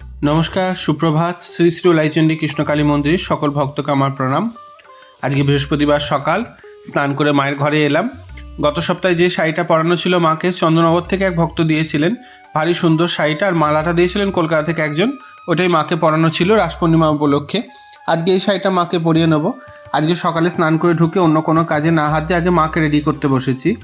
নমস্কার, সুপ্রভাত, শ্রী শ্রী লাইচন্ডী কৃষ্ণকালী মন্দির সকল ভক্তকে আমার প্রণাম। আজকে বৃহস্পতিবার সকাল, স্নান করে মায়ের ঘরে এলাম। গত সপ্তাহে যে শাড়িটা পরানো ছিল মাকে, চন্দ্রনগর থেকে এক ভক্ত দিয়েছিলেন। ভারী সুন্দর শাড়িটা আর মালাটা দিয়েছিলেন কলকাতা থেকে একজন। ওটাই মাকে পরানো ছিল রাস পূর্ণিমা উপলক্ষে। আজকে এই শাড়িটা মাকে পরিয়ে নেব। আজকে সকালে স্নান করে ঢুকে অন্য কোনো কাজে না হাত আগে মাকে রেডি করতে বসেছি।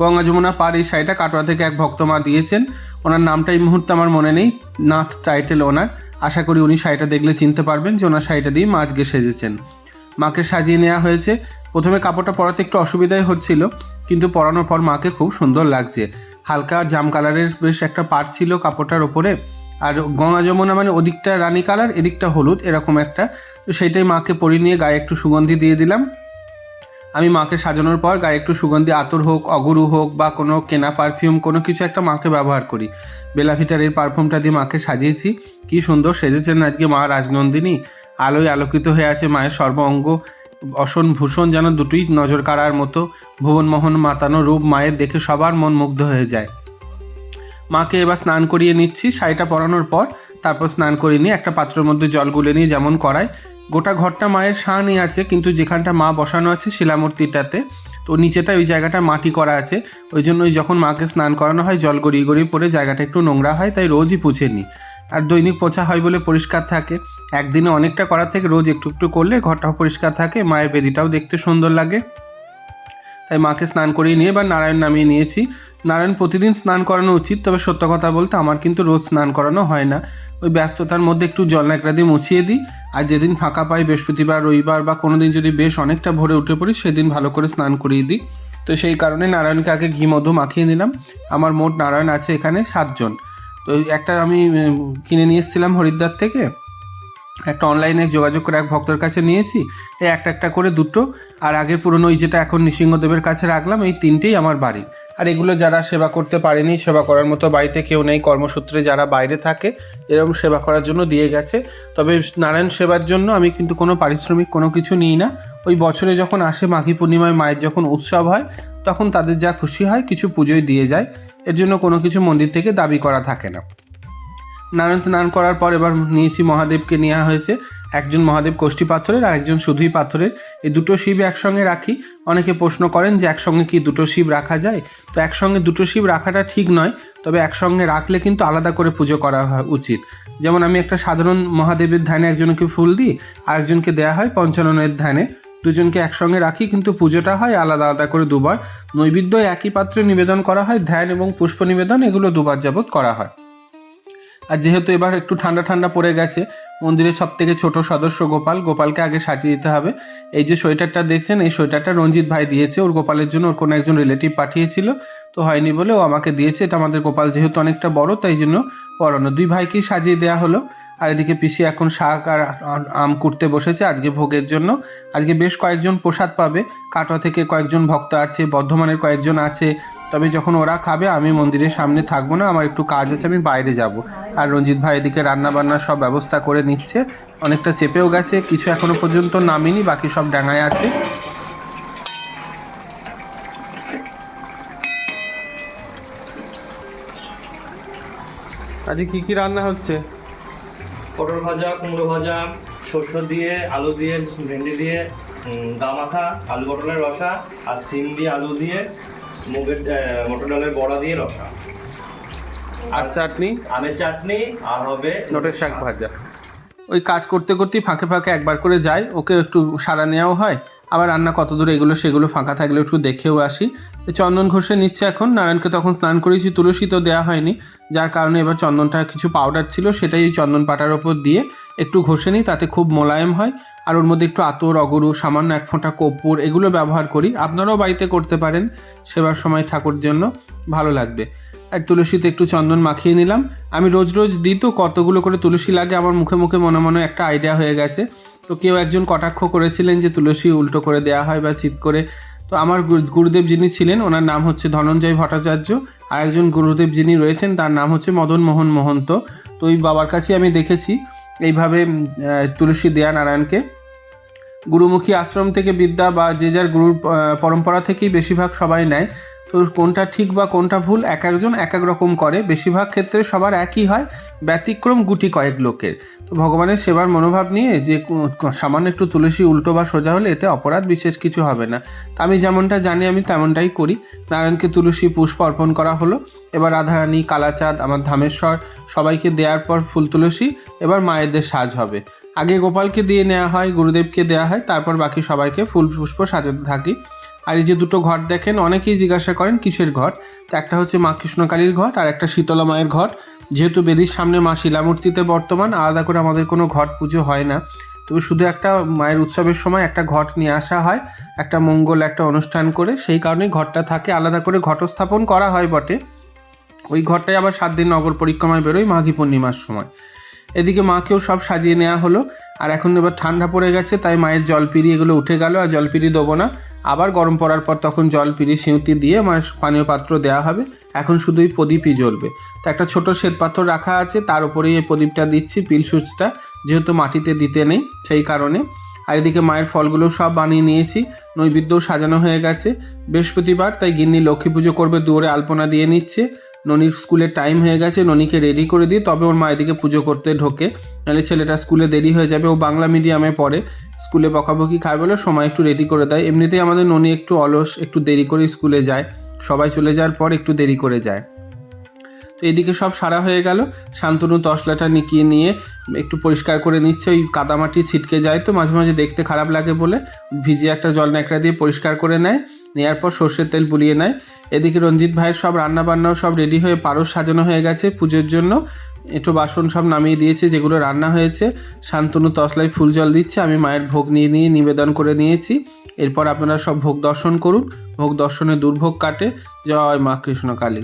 গঙ্গা যমুনা পার এই শাড়িটা কাটোয়া থেকে এক ভক্ত মা দিয়েছেন। ওনার নামটা এই মুহূর্তে আমার মনে নেই, নাথ টাইটেল ওনার। আশা করি উনি শাড়িটা দেখলে চিনতে পারবেন যে ওনার শাড়িটা দিয়ে মা আজকে সেজেছেন। মাকে সাজিয়ে নেওয়া হয়েছে। প্রথমে কাপড়টা পরাতে একটু অসুবিধাই হচ্ছিল, কিন্তু পরানোর পর মাকে খুব সুন্দর লাগছে। হালকা জাম কালারের বেশ একটা পাট ছিল কাপড়টার ওপরে। আর গঙ্গা যমুনা মানে ওদিকটা রানী কালার, এদিকটা হলুদ, এরকম একটা। তো সেইটাই মাকে পরিয়ে নিয়ে গায়ে একটু সুগন্ধি দিয়ে দিলাম। আমি মাকে সাজানোর পর গায়ে একটু সুগন্ধি, আতর হোক, অগুরু হোক বা কোনো কেনা পারফিউম কোনো কিছু একটা মাকে ব্যবহার করি। বেলাভিটার এই পারফিউমটা দিয়ে মাকে সাজিয়েছি। কি সুন্দর সেজেছেন আজকে মা রাজনন্দিনী। আলোয় আলোকিত হয়ে আছে মায়ের সর্ব অঙ্গ। অসন ভূষণ যেন দুটোই নজর কাড়ার মতো। ভুবনমোহন মাতানো রূপ মায়ের দেখে সবার মন মুগ্ধ হয়ে যায়। মাকে এবার স্নান করিয়ে নিচ্ছি। শাড়িটা পরানোর পর তারপর স্নান করিয়ে নিয়ে একটা পাত্রের মধ্যে জল গুলে নিয়ে যেমন করায়। গোটা ঘরটা মায়ের সানই আছে, কিন্তু যেখানটা মা বসানো আছে শিলামূর্তিটাতে, তো নিচেটা ওই জায়গাটা মাটি করা আছে। ওই জন্য যখন মাকে স্নান করানো হয়, জল গড়িয়ে গড়িয়ে পড়ে জায়গাটা একটু নোংরা হয়, তাই রোজই পুছে নিই। আর দৈনিক পোছা হয় বলে পরিষ্কার থাকে। একদিনে অনেকটা করার থেকে রোজ একটু একটু করলে ঘরটাও পরিষ্কার থাকে, মায়ের বেদিটাও দেখতে সুন্দর লাগে। তাই মাকে স্নান করিয়ে নিয়ে এবার নারায়ণ নামিয়ে নিয়েছি। নারায়ণ প্রতিদিন স্নান করানো উচিত, তবে সত্য কথা বলতে আমার কিন্তু রোজ স্নান করানো হয় না। ওই ব্যস্ততার মধ্যে একটু জল ন্যাকড়া দিয়ে মুছিয়ে দিই। আর যেদিন ফাঁকা পাই, বৃহস্পতিবার, রবিবার বা কোনো দিন যদি বেশ অনেকটা ভোরে উঠে পড়ি, সেদিন ভালো করে স্নান করিয়ে দিই। তো সেই কারণে নারায়ণকে আগে ঘি, মধু মাখিয়ে নিলাম। আমার মোট নারায়ণ আছে এখানে সাতজন। তো একটা আমি কিনে নিয়ে এসেছিলাম হরিদ্বার থেকে। একটা অনলাইনে যোগাযোগ করে এক ভক্তর কাছে নিয়েছি, এই একটা একটা করে দুটো, আর আগের পুরনো ওই যেটা এখন নৃসিংহদেবের কাছে রাখলাম, এই তিনটেই আমার বাড়ি। আর এগুলো যারা সেবা করতে পারেনি, সেবা করার মতো বাড়িতে কেউ নেই, কর্মসূত্রে যারা বাইরে থাকে, এরকম সেবা করার জন্য দিয়ে গেছে। তবে নারায়ণ সেবার জন্য আমি কিন্তু কোনো পারিশ্রমিক, কোনো কিছু নিই না। ওই বছরে যখন আসে মাঘী পূর্ণিমায় মায়ের যখন উৎসব হয়, তখন তাদের যা খুশি হয়, কিছু পুজোয় দিয়ে যায়। এর জন্য কোনো কিছু মন্দির থেকে দাবি করা থাকে না। নারায়ণ স্নান করার পর এবার নিয়েছি মহাদেবকে নেওয়া হয়েছে। একজন মহাদেব কোষ্ঠী পাথরের আর একজন শুধুই পাথরের। এই দুটো শিব একসঙ্গে রাখি। অনেকে প্রশ্ন করেন যে একসঙ্গে কি দুটো শিব রাখা যায়? তো একসঙ্গে দুটো শিব রাখাটা ঠিক নয়, তবে একসঙ্গে রাখলে কিন্তু আলাদা করে পুজো করা উচিত। যেমন আমি একটা সাধারণ মহাদেবের ধ্যানে একজনকে ফুল দিই আর একজনকে দেওয়া হয় পঞ্চাননের ধ্যানে। দুজনকে একসঙ্গে রাখি, কিন্তু পুজোটা হয় আলাদা আলাদা করে দুবার। নৈবেদ্য একই পাত্রে নিবেদন করা হয়, ধ্যান এবং পুষ্প নিবেদন এগুলো দুবার যাবৎ করা হয়। আর যেহেতু এবার একটু ঠান্ডা ঠান্ডা পড়ে গেছে, মন্দিরের সব থেকে ছোট সদস্য গোপাল, গোপালকে আগে সাজিয়ে দিতে হবে। এই যে সোয়েটারটা দেখছেন, এই সোয়েটারটা রঞ্জিত ভাই দিয়েছে, ওর গোপালের জন্য ওর কোনো একজন রিলেটিভ পাঠিয়েছিল। তো হয়নি বলে ও আমাকে দিয়েছে, এটা আমাদের গোপাল যেহেতু অনেকটা বড়, তাই জন্য পরানো দুই ভাইকেই সাজিয়ে দেওয়া হলো। আর এদিকে পিসি এখন শাক আর আম কুটতে বসেছে আজকে ভোগের জন্য। আজকে বেশ কয়েকজন প্রসাদ পাবে। কাটোয়া থেকে কয়েকজন ভক্ত আছে, বর্ধমানের কয়েকজন আছে তবে যখন ওরা খাবে, আমি মন্দিরের সামনে থাকব না, আমার একটু কাজ আছে, আমি বাইরে যাব। আর রঞ্জিত ভাই এদিকে রান্না বান্নার সব ব্যবস্থা করে নিচ্ছে। অনেকটা চেপেও গেছে, কিছু এখনও পর্যন্ত নামিনি, বাকি সব ডাঙায় আছে। আজকে কি কি রান্না হচ্ছে? পটল ভাজা, কুমড়ো ভাজা শস্য দিয়ে, আলু দিয়ে, ভেন্ডি দিয়ে গা মাখা আলু পটলের রসা, আর সিম দিয়ে, আলু দিয়ে মুগের মটর ডালের বড়া দিয়ে রসা। আর চাটনি? আমের চাটনি আর হবে নটের শাক ভাজা। ওই কাজ করতে করতেই ফাঁকে ফাঁকে একবার করে যাই ওকে একটু সারা নেওয়াও হয়। আবার রান্না কত দূর এগুলো সেগুলো ফাঁকা থাকলে একটু দেখেও আসি। চন্দন ঘষে নিচ্ছে এখন। নারায়ণকে তখন স্নান করেছি তুলসী তো দেওয়া হয়নি। যার কারণে এবার চন্দনটা কিছু পাউডার ছিল সেটাই ওই চন্দন পাটার ওপর দিয়ে একটু ঘষে নিই তাতে খুব মোলায়েম হয়। আর ওর মধ্যে একটু আতর, অগরু, সামান্য এক ফোঁটা কর্পূর এগুলো ব্যবহার করি। আপনারাও বাড়িতে করতে পারেন সেবার সময় ঠাকুর জন্য, ভালো লাগবে। আর তুলসীতে একটু চন্দন মাখিয়ে নিলাম। আমি রোজ রোজ দিই তো, কতগুলো করে তুলসী লাগে আমার মুখে মুখে মনে মনে একটা আইডিয়া হয়ে গেছে। তো কেউ একজন কটাক্ষ করেছিলেন যে তুলসী উল্টো করে দেওয়া হয় বা চিত করে। তো আমার গুরু- গুরুদেব যিনি ছিলেন, ওনার নাম হচ্ছে ধনঞ্জয় ভট্টাচার্য। আর একজন গুরুদেব যিনি রয়েছেন, তার নাম হচ্ছে মদন মোহন মহন্ত। তো ওই বাবার কাছে আমি দেখেছি এইভাবে তুলসী দেয়া নারায়ণকে গুরুমুখী আশ্রম থেকে বিদ্যা বা যে যার গুরুর পরম্পরা থেকেই বেশিরভাগ সবাই নেয়। তো কোনটা ঠিক বা কোনটা ভুল, এক একজন এক এক রকম করে। বেশিরভাগ ক্ষেত্রে সবার একই হয়, ব্যতিক্রম গুটি কয়েক লোকের। তো ভগবানের সেবার মনোভাব নিয়ে যে সামান্য একটু তুলসী উল্টো বা সোজা হলে এতে অপরাধ বিশেষ কিছু হবে না। তা আমি যেমনটা জানি, আমি তেমনটাই করি। নারায়ণকে তুলসী পুষ্প অর্পণ করা হলো। এবার রাধারানী, কালাচাঁদ, আমার ধামেশ্বর, সবাইকে দেওয়ার পর ফুল তুলসী, এবার মায়েদের সাজ হবে। আগে গোপালকে দিয়ে নেওয়া হয়, গুরুদেবকে দেওয়া হয়, তারপর বাকি সবাইকে ফুল পুষ্প সাজাতে থাকি। আর এই যে দুটো ঘট দেখেন, অনেকেই জিজ্ঞাসা করেন কিসের ঘট তো একটা হচ্ছে মা কৃষ্ণকালীর ঘট আর একটা শীতলা মায়ের ঘট যেহেতু বেদির সামনে মা শিলামূর্তিতে বর্তমান, আলাদা করে আমাদের কোনো ঘট পুজো হয় না। তবে শুধু একটা মায়ের উৎসবের সময় একটা ঘট নিয়ে আসা হয়, একটা মঙ্গল, একটা অনুষ্ঠান করে, সেই কারণেই ঘরটা থাকে। আলাদা করে ঘটস্থাপন করা হয় বটে। ওই ঘরটাই আবার সাত দিন নগর পরিক্রমায় বেরোয় মাঘী পূর্ণিমার সময়। এদিকে মাকেও সব সাজিয়ে নেওয়া হলো, আর এখন এবার ঠান্ডা পড়ে গেছে, তাই মায়ের জলপিড়ি এগুলো উঠে গেল, আর জলপিড়ি দেবো না। আবার গরম পড়ার পর তখন জল, পিড়ি, সিঁউতি দিয়ে আমার পানীয় পাত্র দেওয়া হবে। এখন শুধুই প্রদীপই জ্বলবে। তো একটা ছোট শ্বেত পাথর রাখা আছে, তার উপরেই এই প্রদীপটা দিচ্ছি, পিল সুচটা, যেহেতু মাটিতে দিতে নেই সেই কারণে। আর এদিকে মায়ের ফলগুলো সব বানিয়ে নিয়েছি, নৈবেদ্যও সাজানো হয়ে গেছে। বৃহস্পতিবার, তাই গিন্নি লক্ষ্মী পুজো করবে, দুয়ারে আলপনা দিয়ে নিচ্ছে। ননির স্কুলে টাইম হয়ে গেছে, ননিকে রেডি করে দিই, তবে ওর মায়ের দিকে পুজো করতে ঢোকে। নাহলে ছেলেটা স্কুলে দেরি হয়ে যাবে, ও বাংলা মিডিয়ামে পড়ে। স্কুলে বকাবকি খায় বলে সময় একটু রেডি করে দেয়। এমনিতেই আমাদের ননি একটু অলস, একটু দেরি করে স্কুলে যায়। সবাই চলে যাওয়ার পর একটু দেরি করে যায়। তো এদিকে সব সারা হয়ে গেল। শান্তনু তসলাটা নিকিয়ে নিয়ে একটু পরিষ্কার করে নিচ্ছে। ওই কাদামাটি ছিটকে যায় তো মাঝে মাঝে দেখতে খারাপ লাগে বলে। ভিজিয়ে একটা জল ন্যাকড়া দিয়ে পরিষ্কার করে নেয়। নেওয়ার পর সর্ষের তেল বুলিয়ে নেয়। এদিকে রঞ্জিত ভাইয়ের সব রান্না বান্নাও সব রেডি হয়ে পারস সাজানো হয়ে গেছে পুজোর জন্য। একটু বাসন সব নামিয়ে দিয়েছে যেগুলো রান্না হয়েছে। শান্তনু তসলায় ফুল জল দিচ্ছে। আমি মায়ের ভোগ নিয়ে নিয়ে নিবেদন করে নিয়েছি। এরপর আপনারা সব ভোগ দর্শন করুন। ভোগ দর্শনে দুর্ভোগ কাটে। জয় মা কৃষ্ণ কালী।